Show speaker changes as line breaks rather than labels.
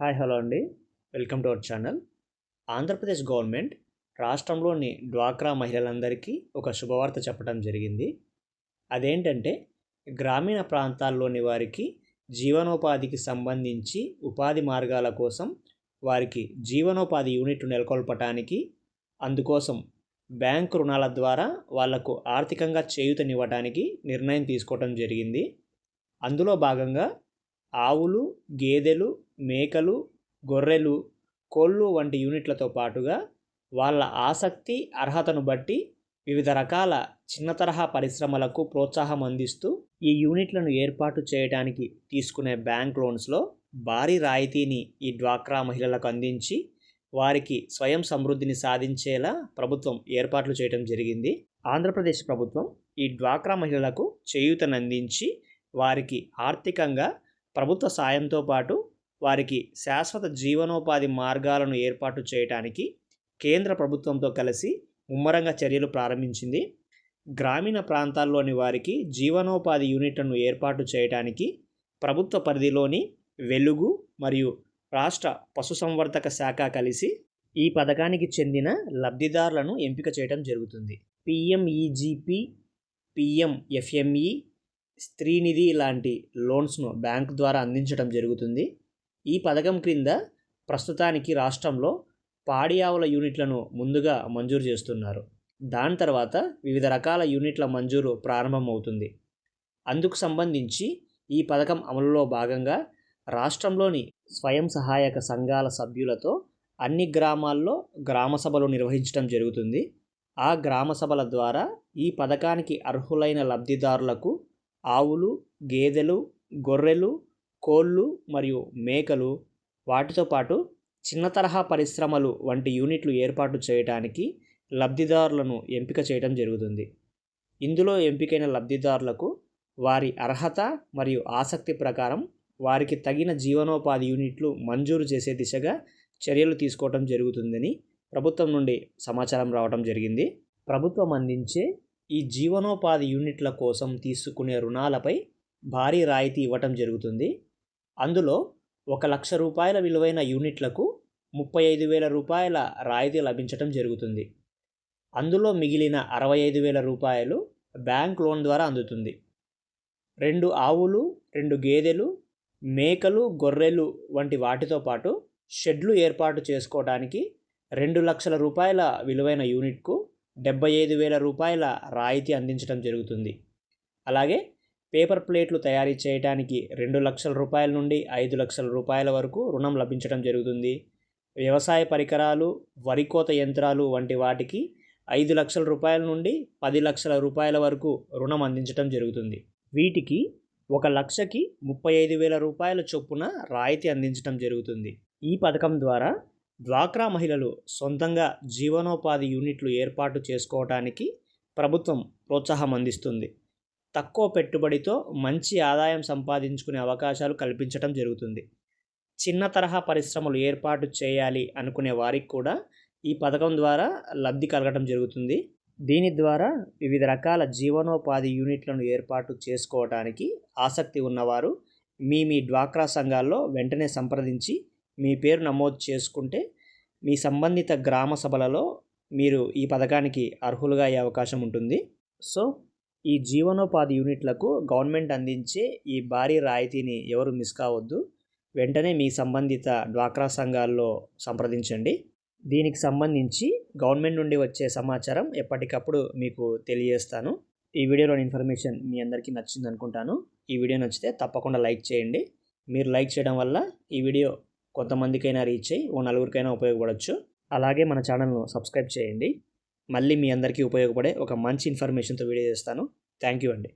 Hi hello అండి. Welcome to our channel. Andhra Pradesh government రాష్ట్రంలోని డ్వాక్రా మహిళలందరికీ ఒక శుభవార్త చెప్పడం జరిగింది. అదేంటంటే గ్రామీణ ప్రాంతాల్లోని వారికి జీవనోపాధికి సంబంధించి ఉపాధి మార్గాల కోసం వారికి జీవనోపాధి యూనిట్ నెలకొల్పటానికి అందుకోసం బ్యాంకు రుణాల ద్వారా వాళ్ళకు ఆర్థికంగా చేయూతనివ్వడానికి నిర్ణయం తీసుకోవటం జరిగింది. అందులో భాగంగా ఆవులు గేదెలు మేకలు గొర్రెలు కోళ్ళు వంటి యూనిట్లతో పాటుగా వాళ్ళ ఆసక్తి అర్హతను బట్టి వివిధ రకాల చిన్న తరహా పరిశ్రమలకు ప్రోత్సాహం అందిస్తూ ఈ యూనిట్లను ఏర్పాటు చేయడానికి తీసుకునే బ్యాంక్ లోన్స్లో భారీ రాయితీని ఈ డ్వాక్రా మహిళలకు అందించి వారికి స్వయం సమృద్ధిని సాధించేలా ప్రభుత్వం ఏర్పాట్లు చేయడం జరిగింది. ఆంధ్రప్రదేశ్ ప్రభుత్వం ఈ డ్వాక్రా మహిళలకు చేయూతనందించి వారికి ఆర్థికంగా ప్రభుత్వ సాయంతో పాటు వారికి శాశ్వత జీవనోపాధి మార్గాలను ఏర్పాటు చేయడానికి కేంద్ర ప్రభుత్వంతో కలిసి ముమ్మరంగా చర్యలు ప్రారంభించింది. గ్రామీణ ప్రాంతాల్లోని వారికి జీవనోపాధి యూనిట్లను ఏర్పాటు చేయడానికి ప్రభుత్వ పరిధిలోని వెలుగు మరియు రాష్ట్ర పశుసంవర్ధక శాఖ కలిసి ఈ పథకానికి చెందిన లబ్ధిదారులను ఎంపిక చేయడం జరుగుతుంది. పిఎంఈజీపీ పిఎంఎఫ్ఎంఈ స్త్రీనిధి లాంటి లోన్స్ను బ్యాంకు ద్వారా అందించడం జరుగుతుంది. ఈ పథకం క్రింద ప్రస్తుతానికి రాష్ట్రంలో పాడి ఆవుల యూనిట్లను ముందుగా మంజూరు చేస్తున్నారు. దాని తర్వాత వివిధ రకాల యూనిట్ల మంజూరు ప్రారంభమవుతుంది. అందుకు సంబంధించి ఈ పథకం అమలులో భాగంగా రాష్ట్రంలోని స్వయం సహాయక సంఘాల సభ్యులతో అన్ని గ్రామాల్లో గ్రామ సభలు నిర్వహించడం జరుగుతుంది. ఆ గ్రామ సభల ద్వారా ఈ పథకానికి అర్హులైన లబ్ధిదారులకు ఆవులు గేదెలు గొర్రెలు కోళ్ళు మరియు మేకలు వాటితో పాటు చిన్న తరహా పరిశ్రమలు వంటి యూనిట్లు ఏర్పాటు చేయడానికి లబ్ధిదారులను ఎంపిక చేయడం జరుగుతుంది. ఇందులో ఎంపికైన లబ్ధిదారులకు వారి అర్హత మరియు ఆసక్తి ప్రకారం వారికి తగిన జీవనోపాధి యూనిట్లు మంజూరు చేసే దిశగా చర్యలు తీసుకోవడం జరుగుతుందని ప్రభుత్వం నుండి సమాచారం రావడం జరిగింది. ప్రభుత్వం అందించే ఈ జీవనోపాధి యూనిట్ల కోసం తీసుకునే రుణాలపై భారీ రాయితీ ఇవ్వటం జరుగుతుంది. అందులో ఒక లక్ష రూపాయల విలువైన యూనిట్లకు ముప్పై ఐదు వేల రూపాయల రాయితీ లభించటం జరుగుతుంది. అందులో మిగిలిన అరవై ఐదు వేల రూపాయలు బ్యాంక్ లోన్ ద్వారా అందుతుంది. రెండు ఆవులు రెండు గేదెలు మేకలు గొర్రెలు వంటి వాటితో పాటు షెడ్లు ఏర్పాటు చేసుకోవడానికి రెండు లక్షల రూపాయల విలువైన యూనిట్కు డెబ్బై ఐదు వేల రూపాయల రాయితీ అందించడం జరుగుతుంది. అలాగే పేపర్ ప్లేట్లు తయారీ చేయడానికి రెండు లక్షల రూపాయల నుండి ఐదు లక్షల రూపాయల వరకు రుణం లభించడం జరుగుతుంది. వ్యవసాయ పరికరాలు వరికోత యంత్రాలు వంటి వాటికి ఐదు లక్షల రూపాయల నుండి పది లక్షల రూపాయల వరకు రుణం అందించడం జరుగుతుంది. వీటికి ఒక లక్షకి ముప్పై ఐదు వేల రూపాయల చొప్పున రాయితీ అందించడం జరుగుతుంది. ఈ పథకం ద్వారా డ్వాక్రా మహిళలు సొంతంగా జీవనోపాధి యూనిట్లు ఏర్పాటు చేసుకోవటానికి ప్రభుత్వం ప్రోత్సాహం అందిస్తుంది. తక్కువ పెట్టుబడితో మంచి ఆదాయం సంపాదించుకునే అవకాశాలు కల్పించడం జరుగుతుంది. చిన్న తరహా పరిశ్రమలు ఏర్పాటు చేయాలి అనుకునే వారికి కూడా ఈ పథకం ద్వారా లబ్ధి కలగటం జరుగుతుంది. దీని ద్వారా వివిధ రకాల జీవనోపాధి యూనిట్లను ఏర్పాటు చేసుకోవడానికి ఆసక్తి ఉన్నవారు మీ మీ డ్వాక్రా సంఘాల్లో వెంటనే సంప్రదించి మీ పేరు నమోదు చేసుకుంటే మీ సంబంధిత గ్రామ సభలలో మీరు ఈ పథకానికి అర్హులుగా అయ్యే అవకాశం ఉంటుంది. సో ఈ జీవనోపాధి యూనిట్లకు గవర్నమెంట్ అందించే ఈ భారీ రాయితీని ఎవరు మిస్ కావద్దు. వెంటనే మీ సంబంధిత డ్వాక్రా సంఘాల్లో సంప్రదించండి. దీనికి సంబంధించి గవర్నమెంట్ నుండి వచ్చే సమాచారం ఎప్పటికప్పుడు మీకు తెలియజేస్తాను. ఈ వీడియోలోని ఇన్ఫర్మేషన్ మీ అందరికీ నచ్చింది అనుకుంటాను ఈ వీడియో నచ్చితే తప్పకుండా లైక్ చేయండి. మీరు లైక్ చేయడం వల్ల ఈ వీడియో కొంతమందికైనా రీచ్ అయ్యి ఓ నలుగురికైనా ఉపయోగపడవచ్చు అలాగే మన ఛానల్ను సబ్స్క్రైబ్ చేయండి. మళ్ళీ మీ అందరికీ ఉపయోగపడే ఒక మంచి ఇన్ఫర్మేషన్తో వీడియో చేస్తాను. థ్యాంక్ యూ అండి.